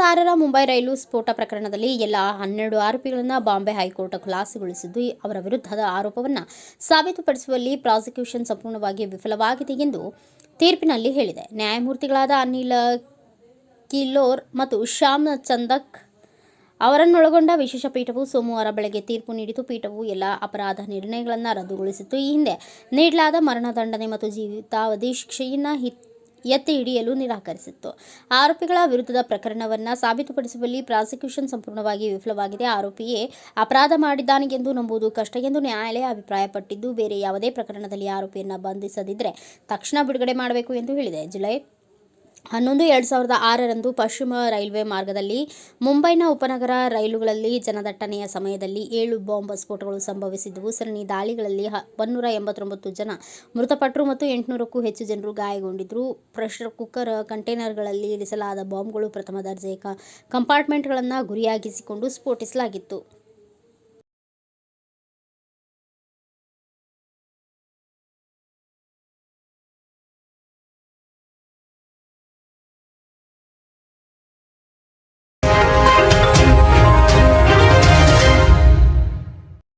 ಆರರ ಮುಂಬೈ ರೈಲು ಸ್ಫೋಟ ಪ್ರಕರಣದಲ್ಲಿ ಎಲ್ಲ ಹನ್ನೆರಡು ಆರೋಪಿಗಳನ್ನು ಬಾಂಬೆ ಹೈಕೋರ್ಟ್ ಖುಲಾಸೆಗೊಳಿಸಿದ್ದು, ಅವರ ವಿರುದ್ಧದ ಆರೋಪವನ್ನು ಸಾಬೀತುಪಡಿಸುವಲ್ಲಿ ಪ್ರಾಸಿಕ್ಯೂಷನ್ ಸಂಪೂರ್ಣವಾಗಿ ವಿಫಲವಾಗಿದೆ ಎಂದು ತೀರ್ಪಿನಲ್ಲಿ ಹೇಳಿದೆ. ನ್ಯಾಯಮೂರ್ತಿಗಳಾದ ಅನಿಲ್ ಕಿಲೋರ್ ಮತ್ತು ಶ್ಯಾಮ್ ಚಂದಕ್ ಅವರನ್ನೊಳಗೊಂಡ ವಿಶೇಷ ಪೀಠವು ಸೋಮವಾರ ಬೆಳಗ್ಗೆ ತೀರ್ಪು ನೀಡಿತು ಪೀಠವು ಎಲ್ಲ ಅಪರಾಧ ನಿರ್ಣಯಗಳನ್ನು ರದ್ದುಗೊಳಿಸಿತ್ತು. ಈ ಹಿಂದೆ ನೀಡಲಾದ ಮರಣದಂಡನೆ ಮತ್ತು ಜೀವಿತಾವಧಿ ಶಿಕ್ಷೆಯನ್ನು ಹಿ- ಎತ್ತಿ ಹಿಡಿಯಲು ನಿರಾಕರಿಸಿತ್ತು. ಆರೋಪಿಗಳ ವಿರುದ್ಧದ ಪ್ರಕರಣವನ್ನು ಸಾಬೀತುಪಡಿಸುವಲ್ಲಿ ಪ್ರಾಸಿಕ್ಯೂಷನ್ ಸಂಪೂರ್ಣವಾಗಿ ವಿಫಲವಾಗಿದೆ. ಆರೋಪಿಯೇ ಅಪರಾಧ ಮಾಡಿದ್ದಾನೆ ಎಂದು ನಂಬುವುದು ಕಷ್ಟ ಎಂದು ನ್ಯಾಯಾಲಯ ಅಭಿಪ್ರಾಯಪಟ್ಟಿದ್ದು, ಬೇರೆ ಯಾವುದೇ ಪ್ರಕರಣದಲ್ಲಿ ಆರೋಪಿಯನ್ನು ಬಂಧಿಸದಿದ್ದರೆ ತಕ್ಷಣ ಬಿಡುಗಡೆ ಮಾಡಬೇಕು ಎಂದು ಹೇಳಿದೆ. ಜುಲೈ ಹನ್ನೊಂದು ಎರಡು ಸಾವಿರದ ಆರರಂದು ಪಶ್ಚಿಮ ರೈಲ್ವೆ ಮಾರ್ಗದಲ್ಲಿ ಮುಂಬೈನ ಉಪನಗರ ರೈಲುಗಳಲ್ಲಿ ಜನದಟ್ಟಣೆಯ ಸಮಯದಲ್ಲಿ ಏಳು ಬಾಂಬ್ ಸ್ಫೋಟಗಳು ಸಂಭವಿಸಿದ್ದವು ಸರಣಿ ದಾಳಿಗಳಲ್ಲಿ ಒನ್ನೂರ ಎಂಬತ್ತೊಂಬತ್ತು ಜನ ಮೃತಪಟ್ಟರು ಮತ್ತು ಎಂಟುನೂರಕ್ಕೂ ಹೆಚ್ಚು ಜನರು ಗಾಯಗೊಂಡಿದ್ದರು ಪ್ರೆಷರ್ ಕುಕ್ಕರ್ ಕಂಟೈನರ್ಗಳಲ್ಲಿ ಇರಿಸಲಾದ ಬಾಂಬ್ಗಳು ಪ್ರಥಮ ದರ್ಜೆಯ ಕಂಪಾರ್ಟ್ಮೆಂಟ್ಗಳನ್ನು ಗುರಿಯಾಗಿಸಿಕೊಂಡು ಸ್ಫೋಟಿಸಲಾಗಿತ್ತು.